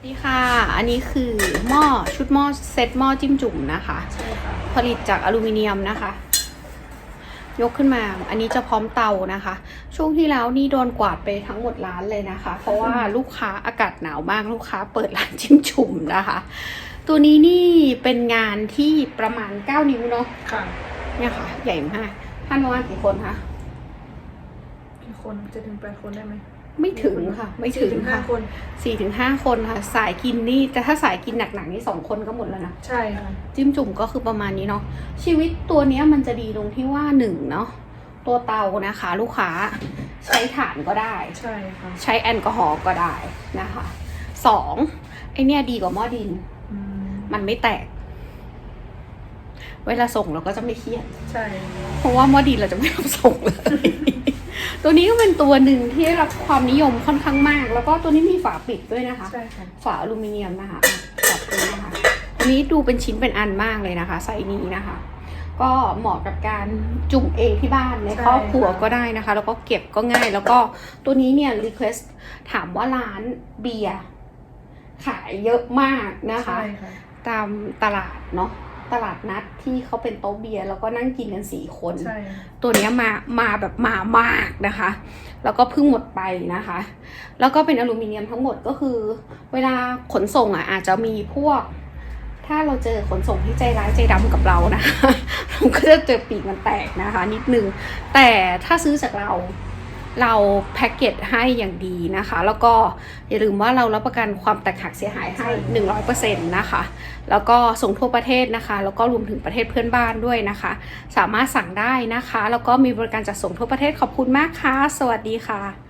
วัสดีค่ะ อันนี้คือหม้อชุดหม้อเซตหม้อจิ้มจุ่มนะคะใช่ค่ะผลิตจากอลูมิเนียมนะคะ ยกขึ้นมา อันนี้จะพร้อมเตานะคะ ช่วงที่แล้วนี่โดนกวาดไปทั้งหมดร้านเลยนะคะ เพราะว่าลูกค้าอากาศหนาวมากลูกค้าเปิดร้านจิ้มจุ่มนะคะ ตัวนี้นี่เป็นงานที่ประมาณ 9 นิ้วเนาะค่ะเนี่ยค่ะ ใหญ่มากท่านประมาณกี่คนคะกี่คนจะถึงแปดคนได้ไหม ไม่ถึงค่ะ ไม่ถึงห้าค่ะคนสี่ถึงห้าคนค่ะ สายกินนี่แต่ถ้าสายกินหนักๆนี่สองคนก็หมดแล้วนะ ใช่ค่ะจิ้มจุ่มก็คือประมาณนี้เนาะชีวิตตัวเนี้ยมันจะดีตรงที่ว่าหนึ่งเนาะตัวเตานะคะ ลูกค้าใช้ถ่านก็ได้ ใช่ค่ะใช้แอลกอฮอล์ก็ได้นะคะสองไอเนี้ยดีกว่าหม้อดิน อืมมันไม่แตก เวลาส่งเราก็จะไม่เครียด ใช่ เพราะว่าหม้อดินเราจะไม่รับส่งเลย ตัวนี้ก็เป็นตัวหนึ่งที่ได้รับความนิยมค่อนข้างมาก แล้วก็ตัวนี้มีฝาปิดด้วยนะคะ ใช่ค่ะฝาอลูมิเนียมนะคะอะแบบนี้นะคะอันนี้ดูเป็นชิ้นเป็นอันมากเลยนะคะไซส์นี้นะคะ ก็เหมาะกับการจุ่มเองที่บ้านในใช่ครอบครัวค่ะก็ได้นะคะ แล้วก็เก็บก็ง่าย แล้วก็ตัวนี้เนี่ยรีเควสถามว่าร้านเบียร์ขายเยอะมากนะคะ ใช่ค่ะ ตามตลาดเนาะ ตลาดนัดที่เขาเป็นโต๊ะเบียร์แล้วก็นั่งกินกันสี่คน ใช่ตัวเนี้ยมามาแบบมามากนะคะ แล้วก็เพิ่งหมดไปนะคะ แล้วก็เป็นอลูมิเนียมทั้งหมดก็คือ เวลาขนส่งอะอาจจะมีพวก ถ้าเราเจอขนส่งที่ใจร้ายใจดำกับเรานะคะเราก็จะเจอปีกมันแตกนะคะ นิดนึงแต่ถ้าซื้อจากเรา เราแพ็กเกจให้อย่างดีนะคะ แล้วก็อย่าลืมว่าเรารับประกันความแตกหักเสียหายให้ 100%นะคะ แล้วก็ส่งทั่วประเทศนะคะ แล้วก็รวมถึงประเทศเพื่อนบ้านด้วยนะคะ สามารถสั่งได้นะคะ แล้วก็มีบริการจัดส่งทั่วประเทศขอบคุณมากค่ะ สวัสดีค่ะ